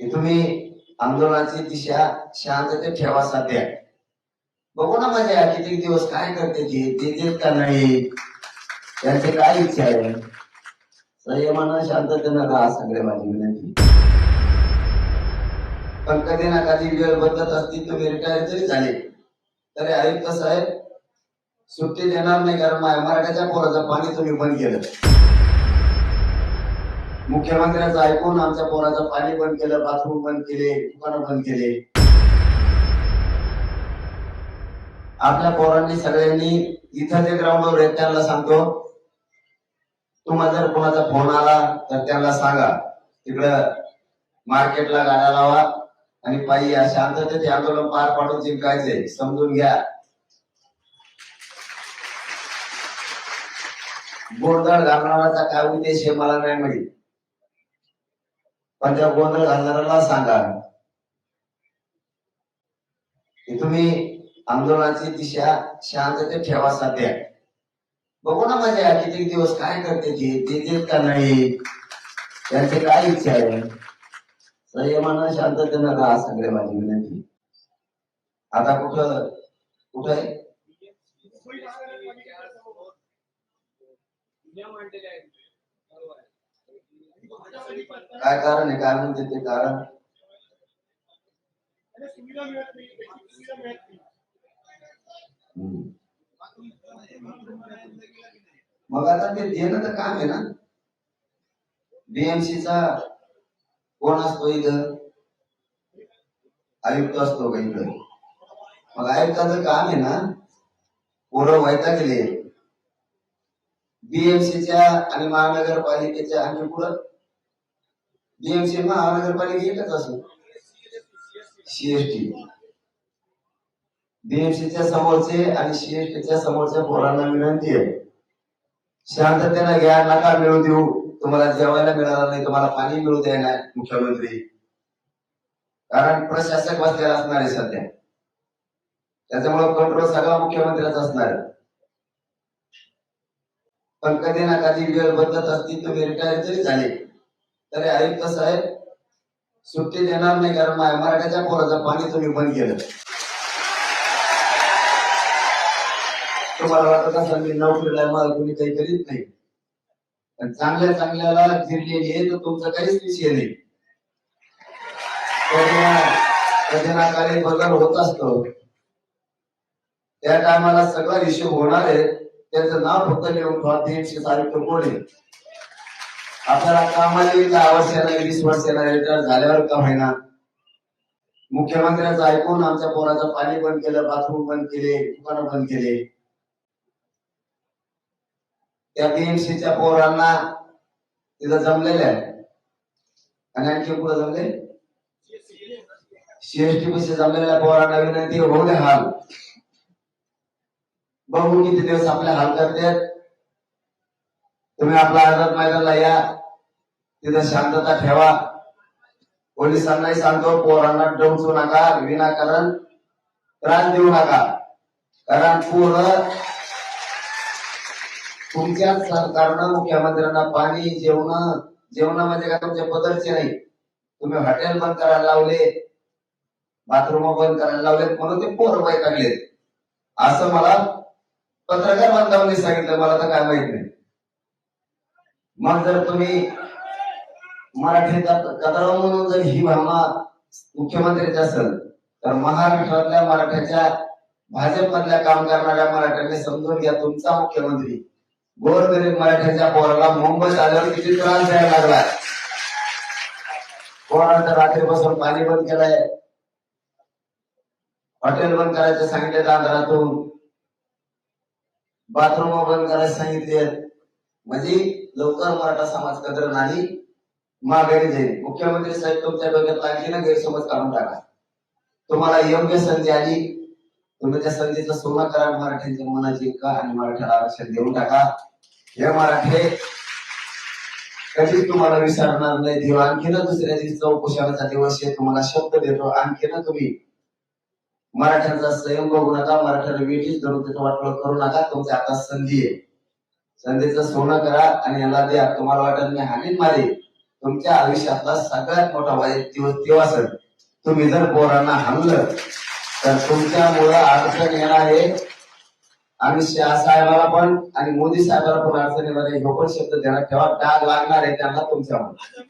की तुम्ही आंदोलनाची दिशा शांततेत ठेवा सध्या. बघू ना माझ्या किती दिवस काय करते ते देत का नाही? त्यांचे काय इच्छा आहे? संयमानं शांततेनं राहा सगळे माझी विनंती. पण कधी ना कधी वेळ बदलत असती तुम्ही रिटायर तरी झाले तरी आयुक्त साहेब सुट्टी देणार नाही कारण मराठ्याच्या पोराचं पाणी तुम्ही बंद केलं. मुख्यमंत्र्यांचं ऐकून आमच्या पोराचं पाणी बंद केलं बाथरूम बंद केले दुकानं बंद केले. आपल्या पोरांनी सगळ्यांनी इथं जे ग्राउंडवर आहेत त्यांना सांगतो तुम्हाला जर कोणाचा फोन आला तर त्यांना सांगा. तिकडं मार्केटला गाड्या लावा आणि पायी या शांततेत आंदोलन पार पाडून जिंकायचे समजून घ्या. गोंधळ घालणाराचा काय उद्देश हे मला नाही माहिती. पण त्या गोंधळ घालणाऱ्याला सांगा. तुम्ही आंदोलनाची दिशा शांततेत ठेवा सध्या. बघू ना माझ्या किती दिवस काय करते ती ते देत का नाही? त्यांची काय इच्छा आहे? संयमानं शांततेनं राहा सगळे माझी विनंती. आता कुठं कुठं आहे? काय कारण आहे? काय म्हणते ते कारण? मग आता ते देणं तर काम आहे ना? बीएमसी चा कोण असतो इथं? आयुक्त असतो का इथं? मग आयुक्ताचं काम आहे ना? पोरं व्हायता गेले बीएमसीच्या आणि महानगरपालिकेच्या आणि पुढं बीएमसी महानगरपालिका एकच असो. सीएसटी बीएमसीच्या समोरचे आणि सीएसटीच्या समोरच्या पोरांना विनंती आहे. शांततेनं घ्या नका मिळू देऊ. तुम्हाला जेवायला मिळणार नाही तुम्हाला पाणी मिळू द्या मुख्यमंत्री. कारण प्रशासक बसलेला असणार आहे सध्या. त्याच्यामुळे कंट्रोल सगळा मुख्यमंत्र्याचा असणार आहे. पण कधी ना कधी वेळ बदलत असती तुम्ही रिटायर जरी झाले. तरी आयुक्त साहेब सुट्टी देणार नाही कारण मा- मराठ्याच्या पोराचं पाणी तुम्ही बंद केलं. तुम्हाला वाटत असेल मी नोकरीला मला कोणी काही करीत नाही? पण चांगल्या चांगल्याला फिरलेली आहे तर तुमचं काहीच विषय नाही. कधी काही बदल होत असतो त्या टायमाला सगळा इश्यू होणार आहे. त्याचं नाव फक्त लिहून ठेवा तीनशे तारीख कोण आहे? आपल्याला कामाला येईल दहा वर्षाला वीस वर्षाला रिटायर झाल्यावर का होईना? मुख्यमंत्र्यांचं ऐकून आमच्या पोराचं पाणी बंद केलं बाथरूम बंद केले दुकानं बंद केले. त्या बीएमसीच्या पोरांना तिथं जमलेल्या आहे. आणि आणखी पुढे जमले? सीएसटी पशी जमलेल्या पोरांना विनंती होऊ दे हाल. बघू किती दिवस आपल्या हाल करतात. तुम्ही आपला आझाद मैदानला या. तिथं शांतता ठेवा. पोलिसांनाही सांगतो पोरांना डोंचू नका विनाकारण त्रास देऊ नका. कारण पोर तुमच्याच सरकारनं मुख्यमंत्र्यांना पाणी जेवण जेवण म्हणजे काय तुमच्या पदरचे नाही. तुम्ही हॉटेल बंद करायला लावले बाथरूम बंद करायला लावले म्हणून ते पोरं वैतागले असं मला पत्रकार बांधवांनी सांगितलं मला तर काय माहीत नाही. मग जर तुम्ही मराठी कदराव म्हणून जर ही भावना मुख्यमंत्र्याची असेल तर महाराष्ट्रातल्या मराठ्याच्या भाजपमधल्या काम करणाऱ्या मराठ्यांनी समजून घ्या तुमचा मुख्यमंत्री गोरगरीब मराठ्याच्या पोराला मुंबईत आल्यावर किती त्रास द्यायला लागलाय पोरानं तर रात्रीपासून पाणी बंद केलंय. हॉटेल बंद करायचं सांगितले दादरातून बाथरूम बंद करायला सांगितले. म्हणजे लवकर मराठा समाज कदर नाही माघारी जाईल. मुख्यमंत्री साहेब तुमच्या डोक्यात आणखीन गैरसमज काढून टाका. तुम्हाला योग्य संधी आली तुम्ही त्या संधीचा सोनं करा मराठ्यांच्या मनाची का आणि मराठ्याला आरक्षण देऊन टाका. हे मराठे कधीच तुम्हाला विसरणार नाही. देव आणखी ना दुसऱ्या दिवशी चौकुशाचा दिवस आहे. तुम्हाला शब्द देतो आणखीन तुम्ही मराठ्यांचा संयम बघू नका. मराठ्याला वेगळीच धरून त्याचं वाटलं करू नका. तुमच्या आता संधी आहे. संधीचं सोनं करा आणि याला द्या. तुम्हाला वाटत मी हानीन मारे तुमच्या आयुष्यातला सगळ्यात मोठा वाईट दिवस तेव्हा सर तुम्ही जर पोरांना हाणलं तर तुमच्यामुळं अडचण येणार आहे. आणि शहा साहेबाला पण आणि मोदी साहेबाला पण अडचण येणार आहे. पण शब्द त्यांना ठेवा. डाग लागणार आहे त्यांना तुमच्यामुळे